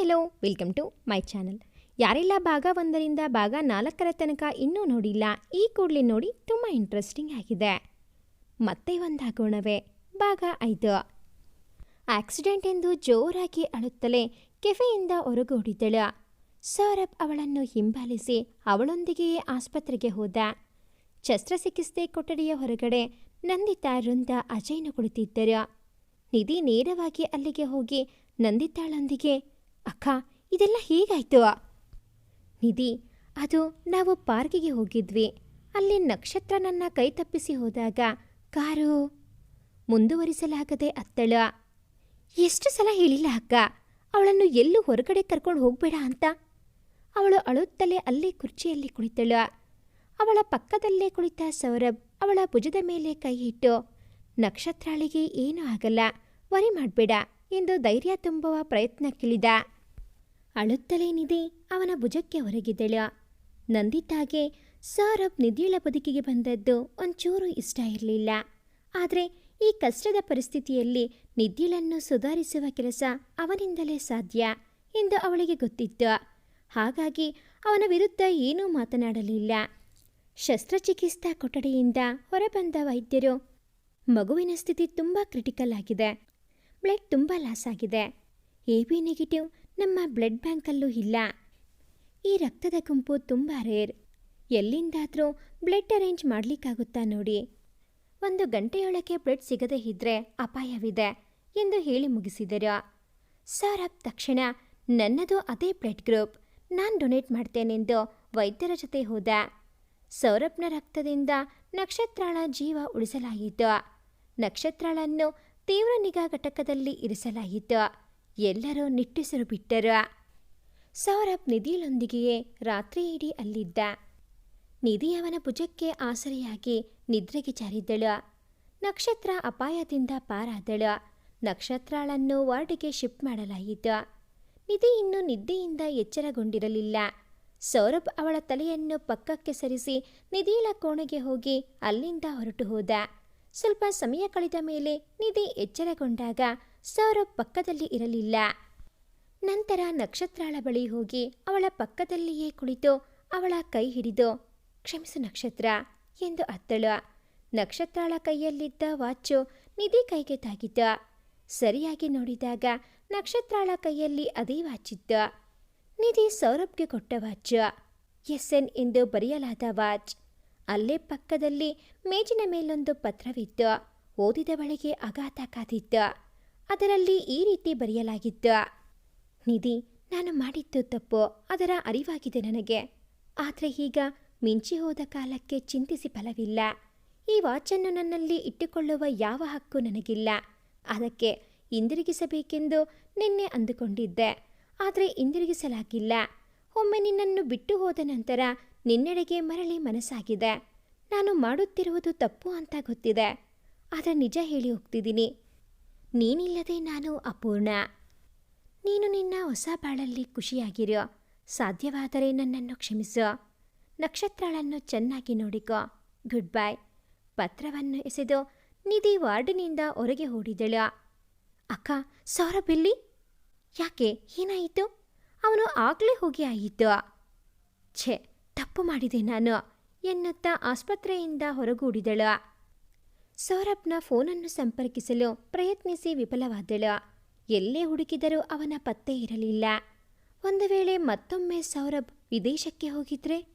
Hello welcome to my channel ಯಾರೆಲ್ಲ ಭಾಗ ಒಂದರಿಂದ ಭಾಗ ನಾಲ್ಕರ ತನಕ ಇನ್ನೂ ನೋಡಿಲ್ಲ, ಈ ಕೂಡಲೇ ನೋಡಿ ತುಂಬ ಇಂಟ್ರೆಸ್ಟಿಂಗ್ ಆಗಿದೆ. ಮತ್ತೆ ಒಂದಾಗೋಣವೇ, ಭಾಗ ಐದು. ಆಕ್ಸಿಡೆಂಟ್ ಎಂದು ಜೋರಾಗಿ ಅಳುತ್ತಲೇ ಕೆಫೆಯಿಂದ ಹೊರಗೋಡಿದ್ದಳ. ಸೌರಭ್ ಅವಳನ್ನು ಹಿಂಬಾಲಿಸಿ ಅವಳೊಂದಿಗೆಯೇ ಆಸ್ಪತ್ರೆಗೆ ಹೋದ. ಶಸ್ತ್ರಚಿಕಿತ್ಸೆ ಕೊಠಡಿಯ ಹೊರಗಡೆ ನಂದಿತಾ ವೃಂದ ಅಜಯ್ನು ಕುಳಿತಿದ್ದರು. ನಿಧಿ ನೇರವಾಗಿ ಅಲ್ಲಿಗೆ ಹೋಗಿ ನಂದಿತಾಳೊಂದಿಗೆ ಅಕ್ಕ, ಇದೆಲ್ಲ ಹೇಗಾಯ್ತು. ನಿಧಿ, ಅದು ನಾವು ಪಾರ್ಕಿಗೆ ಹೋಗಿದ್ವಿ. ಅಲ್ಲಿ ನಕ್ಷತ್ರ ನನ್ನ ಕೈ ತಪ್ಪಿಸಿ ಹೋದಾಗ ಕಾರು ಮುಂದುವರಿಸಲಾಗದೆ ಅತ್ತಳ. ಎಷ್ಟು ಸಲ ಹೇಳಿಲ್ಲ ಅಕ್ಕ, ಅವಳನ್ನು ಎಲ್ಲೂ ಹೊರಗಡೆ ಕರ್ಕೊಂಡು ಹೋಗಬೇಡ ಅಂತ. ಅವಳು ಅಳುತ್ತಲೇ ಅಲ್ಲೇ ಕುರ್ಚಿಯಲ್ಲಿ ಕುಳಿತಳು. ಅವಳ ಪಕ್ಕದಲ್ಲೇ ಕುಳಿತ ಸೌರಭ್ ಅವಳ ಭುಜದ ಮೇಲೆ ಕೈ ಇಟ್ಟು, ನಕ್ಷತ್ರಾಳಿಗೆ ಏನೂ ಆಗಲ್ಲ, ವರಿ ಮಾಡಬೇಡ. ಎಂದು ಧೈರ್ಯ ತುಂಬುವ ಪ್ರಯತ್ನಕ್ಕಿಳಿದ. ಅಳುತ್ತಲೇ ನಿಧಿ ಅವನ ಭುಜಕ್ಕೆ ಹೊರಗಿದ್ದಳ. ನಂದಿತಾಗೆ ಸೌರಭ್ ನಿಧಿಳ ಬದುಕಿಗೆ ಬಂದದ್ದು ಒಂಚೂರು ಇಷ್ಟ ಇರಲಿಲ್ಲ. ಆದರೆ ಈ ಕಷ್ಟದ ಪರಿಸ್ಥಿತಿಯಲ್ಲಿ ನಿಧಿಳನ್ನು ಸುಧಾರಿಸುವ ಕೆಲಸ ಅವನಿಂದಲೇ ಸಾಧ್ಯ ಎಂದು ಅವಳಿಗೆ ಗೊತ್ತಿತ್ತು. ಹಾಗಾಗಿ ಅವನ ವಿರುದ್ಧ ಏನೂ ಮಾತನಾಡಲಿಲ್ಲ. ಶಸ್ತ್ರಚಿಕಿತ್ಸಾ ಕೊಠಡಿಯಿಂದ ಹೊರಬಂದ ವೈದ್ಯರು, ಮಗುವಿನ ಸ್ಥಿತಿ ತುಂಬ ಕ್ರಿಟಿಕಲ್ ಆಗಿದೆ. ಬ್ಲಡ್ ತುಂಬ ಲಾಸ್ ಆಗಿದೆ. ಎ ಬಿ ನೆಗೆಟಿವ್ ನಮ್ಮ ಬ್ಲಡ್ ಬ್ಯಾಂಕಲ್ಲೂ ಇಲ್ಲ. ಈ ರಕ್ತದ ಗುಂಪು ತುಂಬ ರೇರ್. ಎಲ್ಲಿಂದಾದರೂ ಬ್ಲಡ್ ಅರೇಂಜ್ ಮಾಡಲಿಕ್ಕಾಗುತ್ತಾ ನೋಡಿ. ಒಂದು ಗಂಟೆಯೊಳಗೆ ಬ್ಲಡ್ ಸಿಗದೇ ಇದ್ರೆ ಅಪಾಯವಿದೆ ಎಂದು ಹೇಳಿ ಮುಗಿಸಿದರು. ಸೌರಭ್ ತಕ್ಷಣ, ನನ್ನದು ಅದೇ ಬ್ಲಡ್ ಗ್ರೂಪ್. ನಾನು ಡೊನೇಟ್ ಮಾಡ್ತೇನೆಂದು ವೈದ್ಯರ ಜೊತೆ ಹೋದ. ಸೌರಭ್ನ ರಕ್ತದಿಂದ ನಕ್ಷತ್ರಾಳ ಜೀವ ಉಳಿಸಲಾಯಿತು. ನಕ್ಷತ್ರಾಳನ್ನು ತೀವ್ರ ನಿಗಾ ಘಟಕದಲ್ಲಿ ಇರಿಸಲಾಯಿತು. ಎಲ್ಲರೂ ನಿಟ್ಟುಸಿರು ಬಿಟ್ಟರು. ಸೌರಭ್ ನಿಧಿಯೊಂದಿಗೆಯೇ ರಾತ್ರಿ ಇಡೀ ಅಲ್ಲಿದ್ದ ನಿಧಿಯವನ ಭುಜಕ್ಕೆ ಆಸರೆಯಾಗಿ ನಿದ್ರೆಗೆ ಜಾರಿದ್ದಳು ನಕ್ಷತ್ರ ಅಪಾಯದಿಂದ ಪಾರಾದಳು. ನಕ್ಷತ್ರಾಳನ್ನು ವಾರ್ಡಿಗೆ ಶಿಫ್ಟ್ ಮಾಡಲಾಯಿತು. ನಿಧಿ ಇನ್ನೂ ನಿದ್ದೆಯಿಂದ ಎಚ್ಚರಗೊಂಡಿರಲಿಲ್ಲ. ಸೌರಭ್ ಅವಳ ತಲೆಯನ್ನು ಪಕ್ಕಕ್ಕೆ ಸರಿಸಿ ನಿಧಿಳ ಕೋಣೆಗೆ ಹೋಗಿ ಅಲ್ಲಿಂದ ಹೊರಟು ಹೋದ. ಸ್ವಲ್ಪ ಸಮಯ ಕಳೆದ ಮೇಲೆ ನಿಧಿ ಎಚ್ಚರಗೊಂಡಾಗ ಸೌರಭ್ ಪಕ್ಕದಲ್ಲಿ ಇರಲಿಲ್ಲ. ನಂತರ ನಕ್ಷತ್ರಾಳ ಬಳಿ ಹೋಗಿ ಅವಳ ಪಕ್ಕದಲ್ಲಿಯೇ ಕುಳಿತು ಅವಳ ಕೈ ಹಿಡಿದು, ಕ್ಷಮಿಸು ನಕ್ಷತ್ರ ಎಂದು ಅತ್ತಳು. ನಕ್ಷತ್ರಾಳ ಕೈಯಲ್ಲಿದ್ದ ವಾಚು ನಿಧಿ ಕೈಗೆ ತಾಗಿದ್ದ ಸರಿಯಾಗಿ ನೋಡಿದಾಗ ನಕ್ಷತ್ರಾಳ ಕೈಯಲ್ಲಿ ಅದೇ ವಾಚಿದ್ದ ನಿಧಿ ಸೌರಭ್ಗೆ ಕೊಟ್ಟ ವಾಚ್. ಎಸ್ ಎನ್ ಎಂದು ಬರೆಯಲಾದ ವಾಚ್. ಅಲ್ಲೇ ಪಕ್ಕದಲ್ಲಿ ಮೇಜಿನ ಮೇಲೊಂದು ಪತ್ರವಿತ್ತು. ಓದಿದವಳಿಗೆ ಅಗಾತ ಕಾದಿತ್ತು. ಅದರಲ್ಲಿ ಈ ರೀತಿ ಬರೆಯಲಾಗಿತ್ತು. ನಿಧಿ, ನಾನು ಮಾಡಿದ್ದು ತಪ್ಪು, ಅದರ ಅರಿವಾಗಿದೆ ನನಗೆ. ಆದರೆ ಈಗ ಮಿಂಚಿ ಹೋದ ಕಾಲಕ್ಕೆ ಚಿಂತಿಸಿ ಫಲವಿಲ್ಲ. ಈ ವಾಚನ್ನು ನನ್ನಲ್ಲಿ ಇಟ್ಟುಕೊಳ್ಳುವ ಯಾವ ಹಕ್ಕು ನನಗಿಲ್ಲ. ಅದಕ್ಕೆ ಹಿಂದಿರುಗಿಸಬೇಕೆಂದು ನಿನ್ನೆ ಅಂದುಕೊಂಡಿದ್ದೆ. ಆದರೆ ಹಿಂದಿರುಗಿಸಲಾಗಿಲ್ಲ. ಒಮ್ಮೆ ನಿನ್ನನ್ನು ಬಿಟ್ಟು ಹೋದ ನಂತರ ನಿನ್ನೆಡೆಗೆ ಮರಳಿ ಮನಸ್ಸಾಗಿದೆ. ನಾನು ಮಾಡುತ್ತಿರುವುದು ತಪ್ಪು ಅಂತ ಗೊತ್ತಿದೆ. ಆದರೆ ನಿಜ ಹೇಳಿ ಹೋಗ್ತಿದ್ದೀನಿ. ನೀನಿಲ್ಲದೆ ನಾನು ಅಪೂರ್ಣ. ನೀನು ನಿನ್ನ ಹೊಸ ಬಾಳಲ್ಲಿ ಖುಷಿಯಾಗಿರೋ. ಸಾಧ್ಯವಾದರೆ ನನ್ನನ್ನು ಕ್ಷಮಿಸು. ನಕ್ಷತ್ರಗಳನ್ನು ಚೆನ್ನಾಗಿ ನೋಡಿಕೊ. Good bye. ಪತ್ರವನ್ನು ಎಸೆದು ನಿಧಿ ವಾರ್ಡಿನಿಂದ ಹೊರಗೆ ಓಡಿದಳು. ಅಕ್ಕ ಸೌರಭ್ ಇಲ್ಲಿ ಯಾಕೆ? ಏನಾಯಿತು? ಅವನು ಆಗಲೇ ಹೋಗಿ ಆಯಿತು. ಛೆ ತಪ್ಪು ಮಾಡಿದೆ ನಾನು ಎನ್ನುತ್ತಾ ಆಸ್ಪತ್ರೆಯಿಂದ ಹೊರಗೂಡಿದಳು. ಸೌರಭ್ನ ಫೋನನ್ನು ಸಂಪರ್ಕಿಸಲು ಪ್ರಯತ್ನಿಸಿ ವಿಫಲವಾದಳು. ಎಲ್ಲೇ ಹುಡುಕಿದರೂ ಅವನ ಪತ್ತೆ ಇರಲಿಲ್ಲ. ಒಂದು ವೇಳೆ ಮತ್ತೊಮ್ಮೆ ಸೌರಭ್ ವಿದೇಶಕ್ಕೆ ಹೋಗಿದ್ರೆ?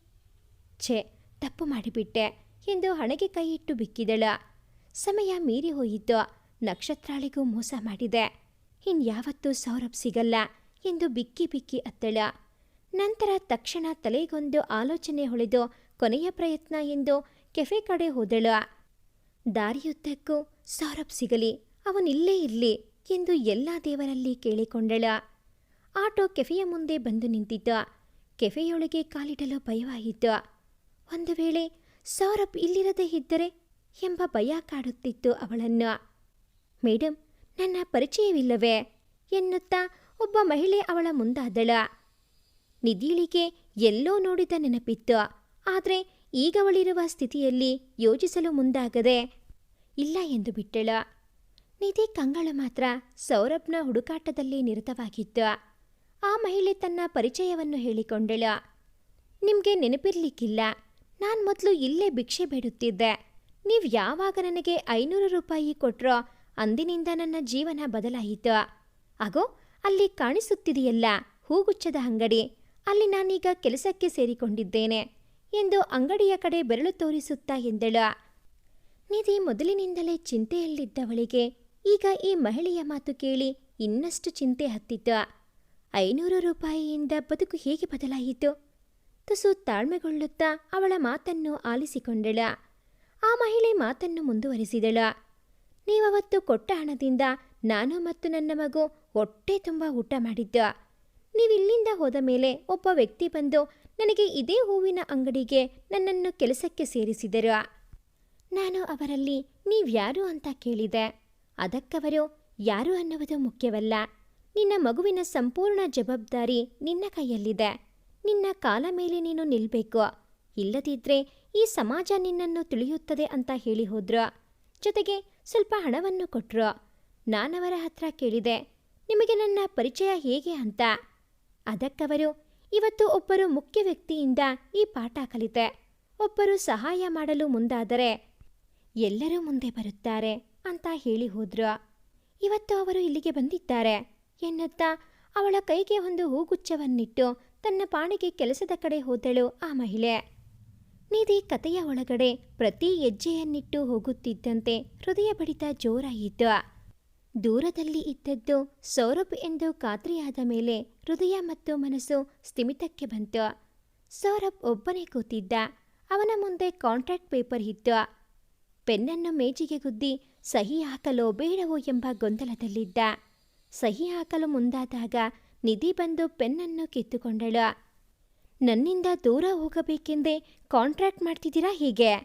ಛೆ, ತಪ್ಪು ಮಾಡಿಬಿಟ್ಟೆ ಎಂದು ಹಣೆಗೆ ಕೈಯಿಟ್ಟು ಬಿಕ್ಕಿದಳು. ಸಮಯ ಮೀರಿ ಹೋಯಿತು. ನಕ್ಷತ್ರಾಳಿಗೂ ಮೋಸ ಮಾಡಿದೆ. ಇನ್ಯಾವತ್ತೂ ಸೌರಭ್ ಸಿಗಲ್ಲ ಎಂದು ಬಿಕ್ಕಿ ಬಿಕ್ಕಿ ಅತ್ತಳ. ನಂತರ ತಕ್ಷಣ ತಲೆಗೊಂದು ಆಲೋಚನೆ ಹೊಳೆದು ಕೊನೆಯ ಪ್ರಯತ್ನ ಎಂದು ಕೆಫೆ ಕಡೆ ಹೋದಳು. ದಾರಿಯುದ್ದಕ್ಕೂ ಸೌರಭ್ ಸಿಗಲಿ ಅವನಿಲ್ಲೇ ಇರಲಿ ಎಂದು ಎಲ್ಲ ದೇವರಲ್ಲಿ ಕೇಳಿಕೊಂಡಳ. ಆಟೋ ಕೆಫೆಯ ಮುಂದೆ ಬಂದು ನಿಂತಿದ್ದ. ಕೆಫೆಯೊಳಗೆ ಕಾಲಿಡಲು ಭಯವಾಯಿತು ಒಂದು ವೇಳೆ ಸೌರಭ್ ಇಲ್ಲಿರದೇ ಇದ್ದರೆ ಎಂಬ ಭಯ ಕಾಡುತ್ತಿತ್ತು ಅವಳನ್ನು. ಮೇಡಮ್ ನನ್ನ ಪರಿಚಯವಿಲ್ಲವೇ? ಎನ್ನುತ್ತಾ ಒಬ್ಬ ಮಹಿಳೆ ಅವಳ ಮುಂದಾದಳ. ನಿಧಿಳಿಗೆ ಎಲ್ಲೋ ನೋಡಿದ ನೆನಪಿತ್ತು. ಆದರೆ ಈಗವಳಿರುವ ಸ್ಥಿತಿಯಲ್ಲಿ ಯೋಚಿಸಲು ಮುಂದಾಗದೆ, ಇಲ್ಲ ಎಂದು ಬಿಟ್ಟಳ. ನಿಧಿ ಕಂಗಳ ಮಾತ್ರ ಸೌರಭ್ನ ಹುಡುಕಾಟದಲ್ಲಿ ನಿರತವಾಗಿತ್ತು ಆ ಮಹಿಳೆ ತನ್ನ ಪರಿಚಯವನ್ನು ಹೇಳಿಕೊಂಡಳು. ನಿಮಗೆ ನೆನಪಿರ್ಲಿಕ್ಕಿಲ್ಲ. ನಾನು ಮೊದಲು ಇಲ್ಲೇ ಭಿಕ್ಷೆ ಬೇಡುತ್ತಿದ್ದೆ. ನೀವು ಯಾವಾಗ ನನಗೆ ಐನೂರು ರೂಪಾಯಿ ಕೊಟ್ರೋ ಅಂದಿನಿಂದ ನನ್ನ ಜೀವನ ಬದಲಾಯಿತು. ಆಗೋ ಅಲ್ಲಿ ಕಾಣಿಸುತ್ತಿದೆಯಲ್ಲ ಹೂಗುಚ್ಚದ ಅಂಗಡಿ. ಅಲ್ಲಿ ನಾನೀಗ ಕೆಲಸಕ್ಕೆ ಸೇರಿಕೊಂಡಿದ್ದೇನೆ ಎಂದು ಅಂಗಡಿಯ ಕಡೆ ಬೆರಳು ತೋರಿಸುತ್ತಾ ಎಂದಳು. ನಿಧಿ ಮೊದಲಿನಿಂದಲೇ ಚಿಂತೆಯಲ್ಲಿದ್ದವಳಿಗೆ ಈಗ ಈ ಮಹಿಳೆಯ ಮಾತು ಕೇಳಿ ಇನ್ನಷ್ಟು ಚಿಂತೆ ಹತ್ತಿತ್ತು. ಐನೂರು ರೂಪಾಯಿಯಿಂದ ಬದುಕು ಹೇಗೆ ಬದಲಾಯಿತು? ತುಸು ತಾಳ್ಮೆಗೊಳ್ಳುತ್ತಾ ಅವಳ ಮಾತನ್ನು ಆಲಿಸಿಕೊಂಡಳ. ಆ ಮಹಿಳೆ ಮಾತನ್ನು ಮುಂದುವರಿಸಿದಳು. ನೀವವತ್ತು ಕೊಟ್ಟ ಹಣದಿಂದ ನಾನು ಮತ್ತು ನನ್ನ ಮಗು ಹೊಟ್ಟೆ ತುಂಬ ಊಟ ಮಾಡಿದ್ದು. ನೀವಿಲ್ಲಿಂದ ಹೋದ ಮೇಲೆ ಒಬ್ಬ ವ್ಯಕ್ತಿ ಬಂದು ನನಗೆ ಇದೇ ಹೂವಿನ ಅಂಗಡಿಗೆ ನನ್ನನ್ನು ಕೆಲಸಕ್ಕೆ ಸೇರಿಸಿದರು. ನಾನು ಅವರಲ್ಲಿ ನೀವ್ಯಾರು ಅಂತ ಕೇಳಿದೆ. ಅದಕ್ಕವರು ಯಾರು ಅನ್ನುವುದು ಮುಖ್ಯವಲ್ಲ. ನಿನ್ನ ಮಗುವಿನ ಸಂಪೂರ್ಣ ಜವಾಬ್ದಾರಿ ನಿನ್ನ ಕೈಯಲ್ಲಿದೆ. ನಿನ್ನ ಕಾಲ ಮೇಲೆ ನೀನು ನಿಲ್ಬೇಕು. ಇಲ್ಲದಿದ್ರೆ ಈ ಸಮಾಜ ನಿನ್ನನ್ನು ತಿಳಿಯುತ್ತದೆ ಅಂತ ಹೇಳಿ ಹೋದ್ರು. ಜೊತೆಗೆ ಸ್ವಲ್ಪ ಹಣವನ್ನು ಕೊಟ್ರು. ನಾನವರ ಹತ್ರ ಕೇಳಿದೆ, ನಿಮಗೆ ನನ್ನ ಪರಿಚಯ ಹೇಗೆ ಅಂತ? ಅದಕ್ಕವರು, ಇವತ್ತು ಒಬ್ಬರು ಮುಖ್ಯ ವ್ಯಕ್ತಿಯಿಂದ ಈ ಪಾಠ ಕಲಿತೆ. ಒಬ್ಬರು ಸಹಾಯ ಮಾಡಲು ಮುಂದಾದರೆ ಎಲ್ಲರೂ ಮುಂದೆ ಬರುತ್ತಾರೆ ಅಂತ ಹೇಳಿ ಹೋದ್ರು. ಇವತ್ತು ಅವರು ಇಲ್ಲಿಗೆ ಬಂದಿದ್ದಾರೆ ಎನ್ನುತ್ತಾ ಅವಳ ಕೈಗೆ ಒಂದು ಹೂಗುಚ್ಛವನ್ನಿಟ್ಟು ತನ್ನ ಪಾಣಿಗೆ ಕೆಲಸದ ಕಡೆ ಹೋದಳು ಆ ಮಹಿಳೆ. ನಿಧಿ ಕಥೆಯ ಒಳಗಡೆ ಪ್ರತಿ ಹೆಜ್ಜೆಯನ್ನಿಟ್ಟು ಹೋಗುತ್ತಿದ್ದಂತೆ ಹೃದಯ ಬಡಿತ ಜೋರಾಯಿತು. ದೂರದಲ್ಲಿ ಇದ್ದದ್ದು ಸೌರಭ್ ಎಂದು ಖಾತ್ರಿಯಾದ ಮೇಲೆ ಹೃದಯ ಮತ್ತು ಮನಸ್ಸು ಸ್ಥಿಮಿತಕ್ಕೆ ಬಂತು. ಸೌರಭ್ ಒಬ್ಬನೇ ಕೂತಿದ್ದ. ಅವನ ಮುಂದೆ ಕಾಂಟ್ರಾಕ್ಟ್ ಪೇಪರ್ ಇತ್ತು. ಪೆನ್ನನ್ನು ಮೇಜಿಗೆ ಗುದ್ದಿ, ಸಹಿ ಹಾಕಲೋ ಬೇಡವೋ ಎಂಬ ಗೊಂದಲದಲ್ಲಿದ್ದ. ಸಹಿ ಹಾಕಲು ಮುಂದಾದಾಗ ನಿಧಿ ಬಂದು ಪೆನ್ನನ್ನು ಕಿತ್ತುಕೊಂಡಳು. ನನ್ನಿಂದ ದೂರ ಹೋಗಬೇಕೆಂದೇ ಕಾಂಟ್ರಾಕ್ಟ್ ಮಾಡ್ತಿದ್ದೀರಾ ಹೀಗೆ?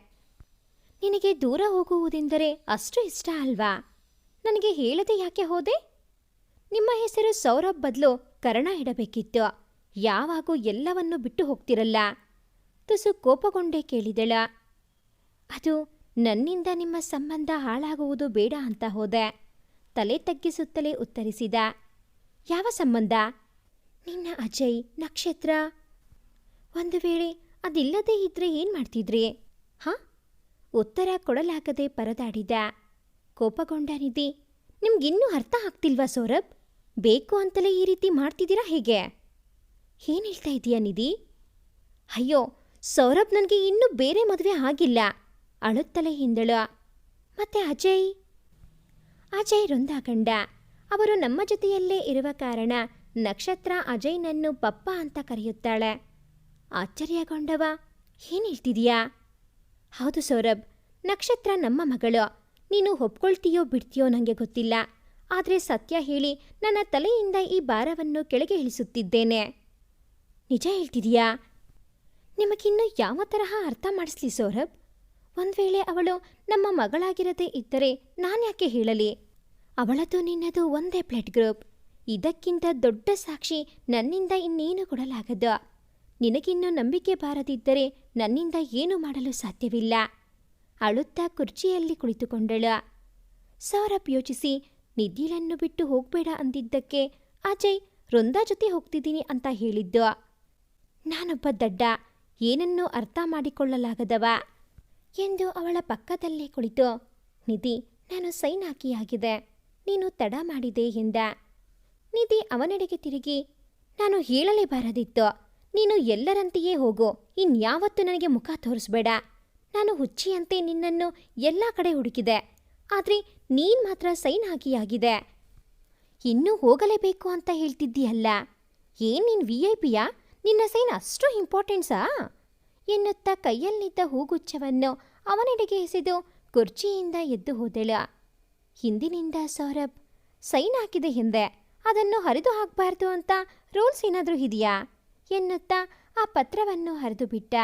ನಿನಗೆ ದೂರ ಹೋಗುವುದೆಂದರೆ ಅಷ್ಟು ಇಷ್ಟ ಅಲ್ವಾ? ನನಗೆ ಹೇಳದೆ ಯಾಕೆ ಹೋದೆ? ನಿಮ್ಮ ಹೆಸರು ಸೌರಭ್ ಬದಲು ಕರ್ಣ ಇಡಬೇಕಿತ್ತು. ಯಾವಾಗೂ ಎಲ್ಲವನ್ನೂ ಬಿಟ್ಟು ಹೋಗ್ತಿರಲ್ಲ? ತುಸು ಕೋಪಗೊಂಡೇ ಕೇಳಿದಳ. ಅದು ನನ್ನಿಂದ ನಿಮ್ಮ ಸಂಬಂಧ ಹಾಳಾಗುವುದು ಬೇಡ ಅಂತ ಹೋದೆ. ತಲೆ ತಗ್ಗಿಸುತ್ತಲೇ ಉತ್ತರಿಸಿದ. ಯಾವ ಸಂಬಂಧ? ನಿನ್ನ ಅಜಯ್ ನಕ್ಷತ್ರ? ಒಂದು ವೇಳೆ ಅದಿಲ್ಲದೇ ಇದ್ರೆ ಏನು ಮಾಡ್ತಿದ್ರಿ? ಹಾ? ಉತ್ತರ ಕೊಡಲಾಗದೆ ಪರದಾಡಿದ. ಕೋಪಗೊಂಡ ನಿಧಿ ನಿಮ್ಗಿನ್ನೂ ಅರ್ಥ ಆಗ್ತಿಲ್ವಾ ಸೌರಭ್? ಬೇಕು ಅಂತಲೇ ಈ ರೀತಿ ಮಾಡ್ತಿದ್ದೀರಾ ಹೇಗೆ? ಏನು ಹೇಳ್ತಾ ಇದೀಯಾ ನಿಧಿ? ಅಯ್ಯೋ, ಸೌರಭ್ ನನಗೆ ಇನ್ನೂ ಬೇರೆ ಮದುವೆ ಆಗಿಲ್ಲ. ಅಳುತ್ತಲೇ ಹಿಂದಳು. ಮತ್ತೆ ಅಜಯ್? ಅಜಯ್ ರೊಂದಾಗಂಡ ಅವರು ನಮ್ಮ ಜೊತೆಯಲ್ಲೇ ಇರುವ ಕಾರಣ ನಕ್ಷತ್ರ ಅಜಯ್ನನ್ನು ಪಪ್ಪ ಅಂತ ಕರೆಯುತ್ತಾಳೆ. ಆಶ್ಚರ್ಯಗೊಂಡವ. ಏನು ಹೇಳ್ತಿದೀಯಾ? ಹೌದು ಸೌರಭ್, ನಕ್ಷತ್ರ ನಮ್ಮ ಮಗಳು. ನೀನು ಒಪ್ಕೊಳ್ತೀಯೋ ಬಿಡ್ತೀಯೋ ನನಗೆ ಗೊತ್ತಿಲ್ಲ. ಆದರೆ ಸತ್ಯ ಹೇಳಿ ನನ್ನ ತಲೆಯಿಂದ ಈ ಭಾರವನ್ನು ಕೆಳಗೆ ಇಳಿಸುತ್ತಿದ್ದೇನೆ. ನಿಜ ಹೇಳ್ತಿದೀಯಾ? ನಿಮಗಿನ್ನು ಯಾವ ತರಹ ಅರ್ಥ ಮಾಡಿಸ್ಲಿ ಸೌರಭ್? ಒಂದು ವೇಳೆ ಅವಳು ನಮ್ಮ ಮಗಳಾಗಿರದೇ ಇದ್ದರೆ ನಾನ್ಯಾಕೆ ಹೇಳಲಿ? ಅವಳದು ನಿನ್ನದು ಒಂದೇ ಬ್ಲಡ್ ಗ್ರೂಪ್ ಇದಕ್ಕಿಂತ ದೊಡ್ಡ ಸಾಕ್ಷಿ ನನ್ನಿಂದ ಇನ್ನೇನು ಕೊಡಲಾಗದು? ನಿನಗಿನ್ನೂ ನಂಬಿಕೆ ಬಾರದಿದ್ದರೆ ನನ್ನಿಂದ ಏನು ಮಾಡಲು ಸಾಧ್ಯವಿಲ್ಲ? ಅಳುತ್ತಾ ಕುರ್ಚಿಯಲ್ಲಿ ಕುಳಿತುಕೊಂಡಳು. ಸೌರಭ್ ಯೋಚಿಸಿ ನಿಧಿಲನ್ನು ಬಿಟ್ಟು ಹೋಗ್ಬೇಡ ಅಂದಿದ್ದಕ್ಕೆ ಅಜಯ್, ವೃಂದಾ ಜೊತೆ ಹೋಗ್ತಿದ್ದೀನಿ ಅಂತ ಹೇಳಿದ್ದು. ನಾನೊಬ್ಬ ದಡ್ಡ, ಏನನ್ನೂ ಅರ್ಥ ಮಾಡಿಕೊಳ್ಳಲಾಗದವ ಎಂದು ಅವಳ ಪಕ್ಕದಲ್ಲೇ ಕುಳಿತು, ನಿಧಿ, ನಾನು ಸೈನ್ ಹಾಕಿಯಾಗಿದೆ, ನೀನು ತಡ ಮಾಡಿದೆ ಎಂದ. ನಿಧಿ ಅವನೆಡೆಗೆ ತಿರುಗಿ, ನಾನು ಹೇಳಲೇಬಾರದಿತ್ತು, ನೀನು ಎಲ್ಲರಂತೆಯೇ ಹೋಗು, ಇನ್ಯಾವತ್ತೂ ನನಗೆ ಮುಖ ತೋರಿಸ್ಬೇಡ ನಾನು ಹುಚ್ಚಿಯಂತೆ ನಿನ್ನನ್ನು ಎಲ್ಲ ಕಡೆ ಹುಡುಕಿದೆ. ಆದರೆ ನೀನ್ ಮಾತ್ರ ಸೈನ್ ಹಾಕಿಯಾಗಿದೆ ಇನ್ನೂ ಹೋಗಲೇಬೇಕು ಅಂತ ಹೇಳ್ತಿದ್ದೀಯಲ್ಲ. ಏನ್ ನೀನ್ ವಿ ಐ ಪಿಯಾ ನಿನ್ನ ಸೈನ್ ಅಷ್ಟು ಇಂಪಾರ್ಟೆಂಟ್ಸಾ? ಎನ್ನುತ್ತಾ ಕೈಯಲ್ಲಿದ್ದ ಹೂಗುಚ್ಛವನ್ನು ಅವನೆಡೆಗೆ ಎಸೆದು ಕುರ್ಚಿಯಿಂದ ಎದ್ದು ಹೋದಳ. ಹಿಂದಿನಿಂದ ಸೌರಭ್, ಸೈನ್ ಹಾಕಿದೆ ಹಿಂದೆ ಅದನ್ನು ಹರಿದು ಹಾಕಬಾರ್ದು ಅಂತ ರೂಲ್ಸ್ ಏನಾದರೂ ಇದೆಯಾ? ಎನ್ನುತ್ತಾ ಆ ಪತ್ರವನ್ನು ಹರಿದು ಬಿಟ್ಟ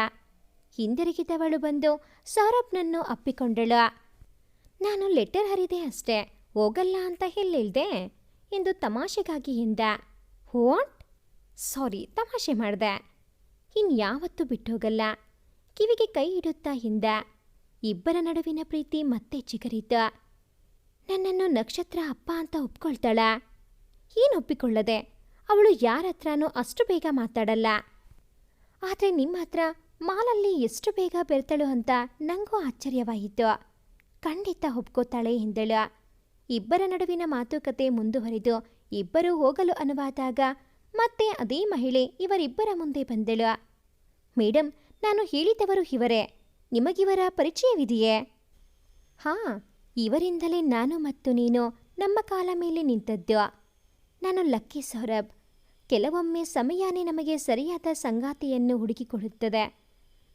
ಹಿಂದಿರುಗಿದವಳು ಬಂದು ಸೌರಭ್ನನ್ನು ಅಪ್ಪಿಕೊಂಡಳು. ನಾನು ಲೆಟರ್ ಹರಿದೆ ಅಷ್ಟೇ, ಹೋಗಲ್ಲ ಅಂತ ಹೇಳಿಲ್ದೆ? ಎಂದು ತಮಾಷೆಗಾಗಿ ಎಂದ ಹೋಂಟ್ ಸಾರಿ, ತಮಾಷೆ ಮಾಡಿದೆ. ಇನ್ಯಾವತ್ತೂ ಬಿಟ್ಟೋಗಲ್ಲ. ಕಿವಿಗೆ ಕೈ ಇಡುತ್ತಾ ಹಿಂದ. ಇಬ್ಬರ ನಡುವಿನ ಪ್ರೀತಿ ಮತ್ತೆ ಚಿಗರಿತ. ನನ್ನನ್ನು ನಕ್ಷತ್ರ ಅಪ್ಪ ಅಂತ ಒಪ್ಕೊಳ್ತಾಳ. ಏನು ಒಪ್ಪಿಕೊಳ್ಳದೆ? ಅವಳು ಯಾರತ್ರನೂ ಅಷ್ಟು ಬೇಗ ಮಾತಾಡಲ್ಲ. ಆದರೆ ನಿಮ್ಮ ಹತ್ರ ಮಾಲಲ್ಲಿ ಎಷ್ಟು ಬೇಗ ಬೆರ್ತಳು ಅಂತ ನಂಗೂ ಆಶ್ಚರ್ಯವಾಯಿತು. ಖಂಡಿತ ಒಪ್ಕೋತಾಳೆ ಎಂದಳು ಇಬ್ಬರ ನಡುವಿನ ಮಾತುಕತೆ ಮುಂದುವರಿದು ಇಬ್ಬರೂ ಹೋಗಲು ಅನುವಾದಾಗ ಮತ್ತೆ ಅದೇ ಮಹಿಳೆ ಇವರಿಬ್ಬರ ಮುಂದೆ ಬಂದಳು. ಮೇಡಮ್ ನಾನು ಹೇಳಿದವರು ಇವರೇ. ನಿಮಗಿವರ ಪರಿಚಯವಿದೆಯೇ? ಹಾಂ, ಇವರಿಂದಲೇ ನಾನು ಮತ್ತು ನೀನು ನಮ್ಮ ಕಾಲ ಮೇಲೆ ನಿಂತದ್ದು. ನಾನು ಲಕ್ಕಿ ಸೌರಭ್. ಕೆಲವೊಮ್ಮೆ ಸಮಯನೇ ನಮಗೆ ಸರಿಯಾದ ಸಂಗಾತಿಯನ್ನು ಹುಡುಕಿಕೊಡುತ್ತದೆ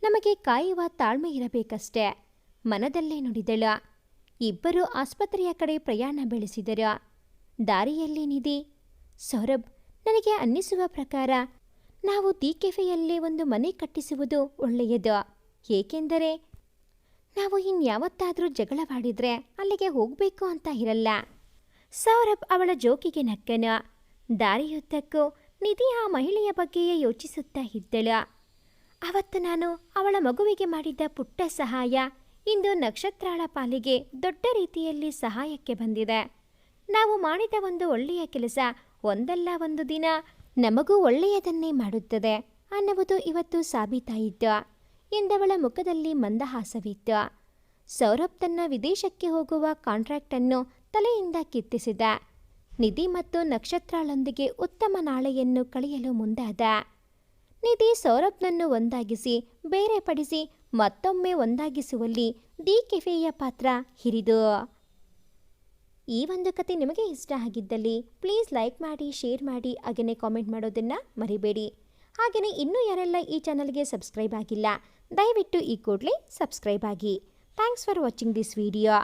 ನಮಗೆ ಕಾಯುವ ತಾಳ್ಮೆ ಇರಬೇಕಷ್ಟೇ. ಮನದಲ್ಲೇ ನುಡಿದಳು. ಇಬ್ಬರು ಆಸ್ಪತ್ರೆಯ ಕಡೆ ಪ್ರಯಾಣ ಬೆಳೆಸಿದರು. ದಾರಿಯಲ್ಲಿ ನಿಧಿ. ಸೌರಭ್, ನನಗೆ ಅನ್ನಿಸುವ ಪ್ರಕಾರ ನಾವು ದಿ ಕೆಫೆಯಲ್ಲಿ ಒಂದು ಮನೆ ಕಟ್ಟಿಸುವುದು ಒಳ್ಳೆಯದು. ಏಕೆಂದರೆ ನಾವು ಇನ್ಯಾವತ್ತಾದರೂ ಜಗಳವಾಡಿದ್ರೆ ಅಲ್ಲಿಗೆ ಹೋಗಬೇಕು ಅಂತ ಇರಲ್ಲ. ಸೌರಭ್ ಅವಳ ಜೋಕಿಗೆ ನಕ್ಕನು. ದಾರಿಯುದ್ದಕ್ಕೂ ನಿಧಿ ಆ ಮಹಿಳೆಯ ಬಗ್ಗೆಯೇ ಯೋಚಿಸುತ್ತಾ ಇದ್ದಳು. ಅವತ್ತು ನಾನು ಅವಳ ಮಗುವಿಗೆ ಮಾಡಿದ್ದ ಪುಟ್ಟ ಸಹಾಯ ಇಂದು ನಕ್ಷತ್ರಾಳ ಪಾಲಿಗೆ ದೊಡ್ಡ ರೀತಿಯಲ್ಲಿ ಸಹಾಯಕ್ಕೆ ಬಂದಿದೆ. ನಾವು ಮಾಡಿದ ಒಂದು ಒಳ್ಳೆಯ ಕೆಲಸ ಒಂದಲ್ಲ ಒಂದು ದಿನ ನಮಗೂ ಒಳ್ಳೆಯದನ್ನೇ ಮಾಡುತ್ತದೆ ಅನ್ನುವುದು ಇವತ್ತು ಸಾಬೀತಾಯಿತು ಎಂದವಳ ಮುಖದಲ್ಲಿ ಮಂದಹಾಸವಿತ್ತು. ಸೌರಭ್ ತನ್ನ ವಿದೇಶಕ್ಕೆ ಹೋಗುವ ಕಾಂಟ್ರಾಕ್ಟನ್ನು ತಲೆಯಿಂದ ಕಿತ್ತಿಸಿದ. ನಿಧಿ ಮತ್ತು ನಕ್ಷತ್ರಾಳೊಂದಿಗೆ ಉತ್ತಮ ನಾಳೆಯನ್ನು ಕಳೆಯಲು ಮುಂದಾದ. ನಿಧಿ ಸೌರಭ್ನನ್ನು ಒಂದಾಗಿಸಿ ಬೇರೆಪಡಿಸಿ ಮತ್ತೊಮ್ಮೆ ಒಂದಾಗಿಸುವಲ್ಲಿ ದಿ ಕೆಫೆಯ ಪಾತ್ರ ಹಿರಿದು. ಈ ಒಂದು ಕತೆ ನಿಮಗೆ ಇಷ್ಟ ಆಗಿದ್ದಲ್ಲಿ ಪ್ಲೀಸ್ ಲೈಕ್ ಮಾಡಿ, ಶೇರ್ ಮಾಡಿ, ಹಾಗೆಯೇ ಕಾಮೆಂಟ್ ಮಾಡೋದನ್ನು ಮರಿಬೇಡಿ. ಹಾಗೆಯೇ ಇನ್ನೂ ಯಾರೆಲ್ಲ ಈ ಚಾನಲ್ಗೆ ಸಬ್ಸ್ಕ್ರೈಬ್ ಆಗಿಲ್ಲ, ದಯವಿಟ್ಟು ಈ ಕೂಡಲೇ ಸಬ್ಸ್ಕ್ರೈಬ್ ಆಗಿ. Thanks for watching this video.